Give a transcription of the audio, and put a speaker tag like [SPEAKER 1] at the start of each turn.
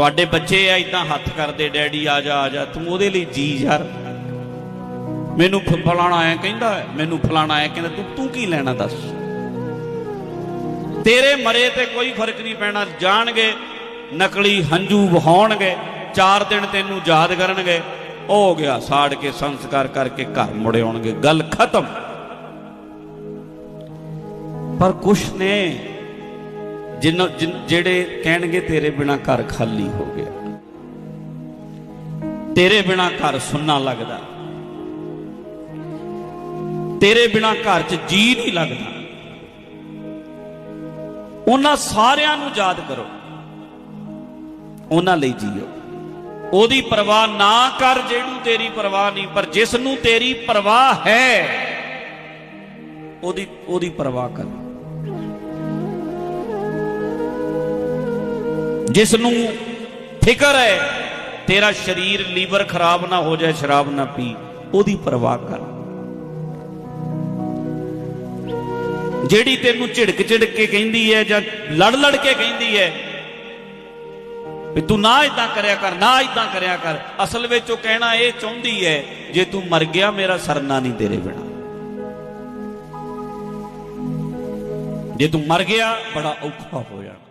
[SPEAKER 1] ਤੁਹਾਡੇ ਬੱਚੇ ਆ ਇਦਾਂ ਹੱਥ ਕਰਦੇ, ਡੈਡੀ ਆ ਜਾ ਆ ਜਾ, ਤੂੰ ਉਹਦੇ ਲਈ ਜੀ ਯਾਰ। ਮੈਨੂੰ ਫਲਾਣਾ ਐ ਕਹਿੰਦਾ ਮੈਨੂੰ ਫਲਾਣਾ ਐ ਕਹਿੰਦਾ, ਤੂੰ ਤੂੰ ਕੀ ਲੈਣਾ ਦੱਸ? ਤੇਰੇ ਮਰੇ ਤੇ ਕੋਈ ਫ਼ਰਕ ਨਹੀਂ ਪੈਣਾ, ਜਾਣਗੇ, ਨਕਲੀ ਹੰਝੂ ਵਹਾਉਣਗੇ, ਚਾਰ ਦਿਨ ਤੈਨੂੰ ਯਾਦ ਕਰਨਗੇ, ਉਹ ਹੋ ਗਿਆ, ਸਾੜ ਕੇ ਸੰਸਕਾਰ ਕਰਕੇ ਘਰ ਮੁੜ ਆਉਣਗੇ, ਗੱਲ ਖਤਮ। ਪਰ ਕੁਛ ਨੇ ਜਿਨ ਜਿਨ- ਜਿਹੜੇ ਕਹਿਣਗੇ ਤੇਰੇ ਬਿਨਾ ਘਰ ਖਾਲੀ ਹੋ ਗਿਆ। ਤੇਰੇ ਬਿਨਾ ਘਰ ਸੁੰਨਾ ਲੱਗਦਾ। ਤੇਰੇ ਬਿਨਾ ਘਰ 'ਚ ਜੀ ਨਹੀਂ ਲੱਗਦਾ। ਉਹਨਾਂ ਸਾਰਿਆਂ ਨੂੰ ਯਾਦ ਕਰੋ। ਉਹਨਾਂ ਲਈ ਜੀਓ। ਉਹਦੀ ਪਰਵਾਹ ਨਾ ਕਰ ਜਿਹਨੂੰ ਤੇਰੀ ਪਰਵਾਹ ਨਹੀਂ, ਪਰ ਜਿਸ ਨੂੰ ਤੇਰੀ ਪਰਵਾਹ ਹੈ, ਉਹਦੀ ਉਹਦੀ ਪਰਵਾਹ ਕਰ। ਜਿਸ ਨੂੰ ਫਿਕਰ ਹੈ, ਤੇਰਾ ਸਰੀਰ ਲੀਵਰ ਖਰਾਬ ਨਾ ਹੋ ਜਾਏ, ਸ਼ਰਾਬ ਨਾ ਪੀ, ਉਹਦੀ ਪਰਵਾਹ ਕਰ। ਜਿਹੜੀ ਤੈਨੂੰ ਝਿੜਕ ਝਿੜਕ ਕੇ ਕਹਿੰਦੀ ਹੈ ਜਾਂ ਲੜ ਲੜ ਕੇ ਕਹਿੰਦੀ ਹੈ, ਵੀ ਤੂੰ ਨਾ ਇਦਾਂ ਕਰਿਆ ਕਰ, ਨਾ ਇਦਾਂ ਕਰਿਆ ਕਰ, ਅਸਲ ਵਿੱਚ ਉਹ ਕਹਿਣਾ ਇਹ ਚਾਹੁੰਦੀ ਹੈ, ਜੇ ਤੂੰ ਮਰ ਗਿਆ, ਮੇਰਾ ਸਰਨਾ ਨਹੀਂ ਤੇਰੇ ਬਿਨਾ। ਜੇ ਤੂੰ ਮਰ ਗਿਆ, ਬੜਾ ਔਖਾ ਹੋ ਜਾਣਾ।